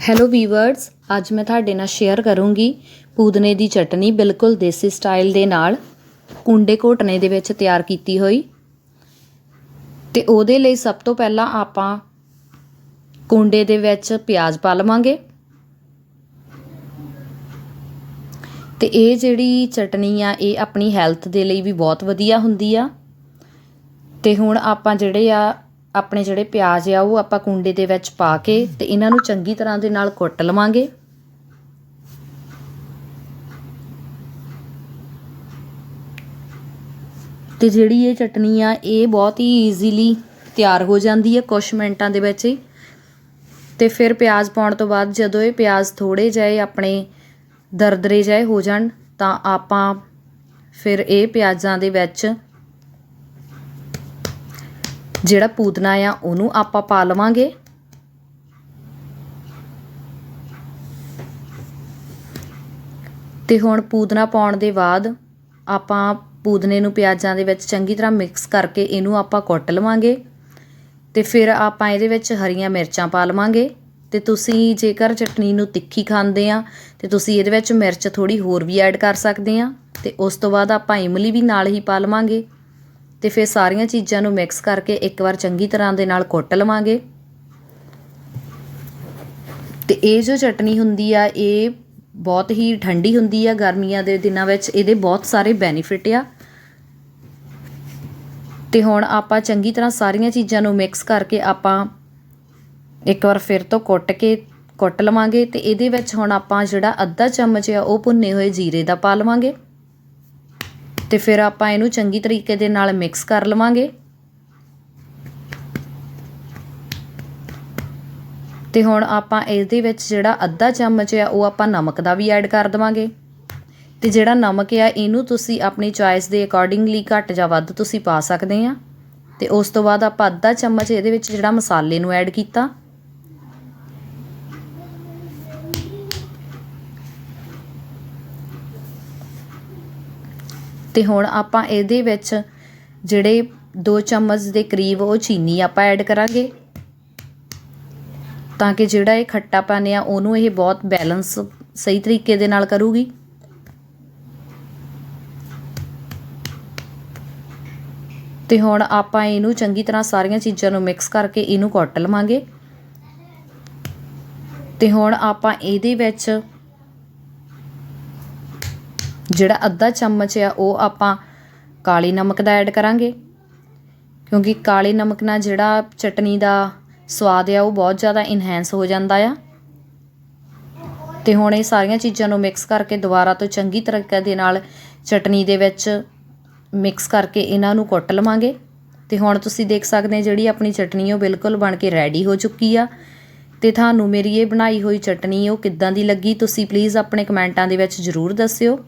Hello viewers ਅੱਜ ਮੈਂ ਤੁਹਾਡੇ ਨਾਲ ਸ਼ੇਅਰ ਕਰੂੰਗੀ ਪੂਦਨੇ ਦੀ ਚਟਨੀ ਬਿਲਕੁਲ ਦੇਸੀ ਸਟਾਈਲ ਦੇ ਨਾਲ, ਕੁੰਡੇ ਘੋਟਣੇ ਦੇ ਵਿੱਚ ਤਿਆਰ ਕੀਤੀ ਹੋਈ। ਤੇ ਉਹਦੇ ਲਈ ਸਭ ਤੋਂ ਪਹਿਲਾਂ ਆਪਾਂ ਕੁੰਡੇ ਦੇ ਵਿੱਚ ਪਿਆਜ਼ ਪਾ ਲਵਾਂਗੇ। ਤੇ ਇਹ ਜਿਹੜੀ ਚਟਨੀ ਆ, ਇਹ ਆਪਣੀ ਹੈਲਥ ਦੇ ਲਈ ਵੀ ਬਹੁਤ ਵਧੀਆ ਹੁੰਦੀ ਆ। ਤੇ ਹੁਣ ਆਪਾਂ ਜਿਹੜੇ ਆ ਆਪਣੇ ਜਿਹੜੇ ਪਿਆਜ਼ ਆ, ਉਹ ਆਪਾਂ ਕੁੰਡੇ ਦੇ ਵਿੱਚ ਪਾ ਕੇ ਤੇ ਇਹਨਾਂ ਨੂੰ ਚੰਗੀ ਤਰ੍ਹਾਂ ਦੇ ਨਾਲ ਕੁੱਟ ਲਵਾਂਗੇ। ਤੇ ਜਿਹੜੀ ਇਹ ਚਟਨੀ ਆ, ਇਹ ਬਹੁਤ ਹੀ ਈਜ਼ੀਲੀ ਤਿਆਰ ਹੋ ਜਾਂਦੀ ਹੈ ਕੁਝ ਮਿੰਟਾਂ ਦੇ ਵਿੱਚ ਹੀ। ਤੇ ਫਿਰ ਪਿਆਜ਼ ਪਾਉਣ ਤੋਂ ਬਾਅਦ ਜਦੋਂ ਇਹ ਪਿਆਜ਼ ਥੋੜੇ ਜਿਹੇ ਆਪਣੇ ਦਰਦਰੇ ਜਿਹੇ ਹੋ ਜਾਣ, ਤਾਂ ਆਪਾਂ ਫਿਰ ਇਹ ਪਿਆਜ਼ਾਂ ਦੇ ਵਿੱਚ ਜਿਹੜਾ ਪੂਤਨਾ ਆ, ਉਹਨੂੰ ਆਪਾਂ ਪਾ ਲਵਾਂਗੇ। ਤੇ ਹੁਣ ਪੂਦਨਾ ਪਾਉਣ ਦੇ ਬਾਅਦ ਆਪਾਂ ਪੂਦਨੇ ਨੂੰ ਪਿਆਜ਼ਾਂ ਦੇ ਵਿੱਚ ਚੰਗੀ ਤਰ੍ਹਾਂ ਮਿਕਸ ਕਰਕੇ ਇਹਨੂੰ ਆਪਾਂ ਕੁੱਟ ਲਵਾਂਗੇ। ਤੇ ਫਿਰ ਆਪਾਂ ਇਹਦੇ ਵਿੱਚ ਹਰੀਆਂ ਮਿਰਚਾਂ ਪਾ ਲਵਾਂਗੇ। ਤੇ ਤੁਸੀਂ ਜੇਕਰ ਚਟਨੀ ਨੂੰ ਤਿੱਖੀ ਖਾਂਦੇ ਆ, ਤੇ ਤੁਸੀਂ ਇਹਦੇ ਵਿੱਚ ਮਿਰਚ ਥੋੜੀ ਹੋਰ ਵੀ ਐਡ ਕਰ ਸਕਦੇ ਆ। ਤੇ ਉਸ ਤੋਂ ਬਾਅਦ ਆਪਾਂ ਇਮਲੀ ਵੀ ਨਾਲ ਹੀ ਪਾ ਲਵਾਂਗੇ। ਤੇ ਫਿਰ ਸਾਰੀਆਂ ਚੀਜ਼ਾਂ ਨੂੰ ਮਿਕਸ ਕਰਕੇ ਇੱਕ ਵਾਰ ਚੰਗੀ ਤਰ੍ਹਾਂ ਦੇ ਨਾਲ ਕੁੱਟ ਲਵਾਂਗੇ। ਤੇ ਇਹ ਜੋ ਚਟਨੀ ਹੁੰਦੀ ਆ, ਇਹ ਬਹੁਤ ਹੀ ਠੰਡੀ ਹੁੰਦੀ ਆ ਗਰਮੀਆਂ ਦੇ ਦਿਨਾਂ ਵਿੱਚ। ਇਹਦੇ ਬਹੁਤ ਸਾਰੇ ਬੈਨੀਫਿਟ ਆ। ਤੇ ਹੁਣ ਆਪਾਂ ਚੰਗੀ ਤਰ੍ਹਾਂ ਸਾਰੀਆਂ ਚੀਜ਼ਾਂ ਨੂੰ ਮਿਕਸ ਕਰਕੇ ਆਪਾਂ ਇੱਕ ਵਾਰ ਫਿਰ ਤੋਂ ਕੁੱਟ ਕੇ, ਕੁੱਟ ਲਵਾਂਗੇ। ਤੇ ਇਹਦੇ ਵਿੱਚ ਹੁਣ ਆਪਾਂ ਜਿਹੜਾ ਅੱਧਾ ਚਮਚ ਆ, ਉਹ ਭੁੰਨੇ ਹੋਏ ਜੀਰੇ ਦਾ ਪਾ ਲਵਾਂਗੇ। ਤੇ ਫਿਰ ਆਪਾਂ ਇਹਨੂੰ ਚੰਗੀ ਤਰੀਕੇ ਦੇ ਨਾਲ ਮਿਕਸ ਕਰ ਲਵਾਂਗੇ। ਤੇ ਹੁਣ ਆਪਾਂ ਇਹਦੇ ਵਿੱਚ ਜਿਹੜਾ ਅੱਧਾ ਚਮਚ ਆ, ਉਹ ਆਪਾਂ ਨਮਕ ਦਾ ਵੀ ਐਡ ਕਰ ਦਵਾਂਗੇ। ਤੇ ਜਿਹੜਾ ਨਮਕ ਆ, ਇਹਨੂੰ ਤੁਸੀਂ ਆਪਣੀ ਚੋਇਸ ਦੇ ਅਕੋਰਡਿੰਗਲੀ ਘੱਟ ਜਾਂ ਵੱਧ ਤੁਸੀਂ ਪਾ ਸਕਦੇ ਆ। ਤੇ ਉਸ ਤੋਂ ਬਾਅਦ ਆਪਾਂ ਅੱਧਾ ਚਮਚ ਇਹਦੇ ਵਿੱਚ ਜਿਹੜਾ ਮਸਾਲੇ ਨੂੰ ਐਡ ਕੀਤਾ। ਅਤੇ ਹੁਣ ਆਪਾਂ ਇਹਦੇ ਵਿੱਚ ਜਿਹੜੇ 2 ਚਮਚ ਦੇ ਕਰੀਬ ਉਹ ਚੀਨੀ ਆਪਾਂ ਐਡ ਕਰਾਂਗੇ। ਤਾਂ ਕਿ ਜਿਹੜਾ ਇਹ ਖੱਟਾਪਨ ਆ, ਉਹਨੂੰ ਇਹ ਬਹੁਤ ਬੈਲੈਂਸ ਸਹੀ ਤਰੀਕੇ ਦੇ ਨਾਲ ਕਰੂਗੀ। ਤੇ ਹੁਣ ਆਪਾਂ ਇਹਨੂੰ ਚੰਗੀ ਤਰ੍ਹਾਂ ਸਾਰੀਆਂ ਚੀਜ਼ਾਂ ਨੂੰ ਮਿਕਸ ਕਰਕੇ ਇਹਨੂੰ ਕੁੱਟ ਲਵਾਂਗੇ। ਤੇ ਹੁਣ ਆਪਾਂ ਇਹਦੇ ਵਿੱਚ ਜਿਹੜਾ ਅੱਧਾ ਚਮਚ ਆ, ਉਹ ਆਪਾਂ ਕਾਲੀ ਨਮਕ ਦਾ ਐਡ ਕਰਾਂਗੇ। ਕਿਉਂਕਿ ਕਾਲੇ ਨਮਕ ਨਾਲ ਜਿਹੜਾ ਚਟਨੀ ਦਾ ਸਵਾਦ ਆ, ਉਹ ਬਹੁਤ ਜ਼ਿਆਦਾ ਇਨਹੈਂਸ ਹੋ ਜਾਂਦਾ ਆ। ਤੇ ਹੁਣ ਇਹ ਸਾਰੀਆਂ ਚੀਜ਼ਾਂ ਨੂੰ ਮਿਕਸ ਕਰਕੇ ਦੁਬਾਰਾ ਤੋਂ ਚੰਗੀ ਤਰੀਕੇ ਦੇ ਨਾਲ ਚਟਨੀ ਦੇ ਵਿੱਚ ਮਿਕਸ ਕਰਕੇ ਇਹਨਾਂ ਨੂੰ ਕੁੱਟ ਲਵਾਂਗੇ। ਤੇ ਹੁਣ ਤੁਸੀਂ ਦੇਖ ਸਕਦੇ ਹੋ ਜਿਹੜੀ ਆਪਣੀ ਚਟਨੀ ਉਹ ਬਿਲਕੁਲ ਬਣ ਕੇ ਰੈਡੀ ਹੋ ਚੁੱਕੀ ਆ। ਤੇ ਤੁਹਾਨੂੰ ਮੇਰੀ ਇਹ ਬਣਾਈ ਹੋਈ ਚਟਨੀ, ਉਹ ਕਿੱਦਾਂ ਦੀ ਲੱਗੀ, ਤੁਸੀਂ ਪਲੀਜ਼ ਆਪਣੇ ਕਮੈਂਟਾਂ ਦੇ ਵਿੱਚ ਜ਼ਰੂਰ ਦੱਸਿਓ।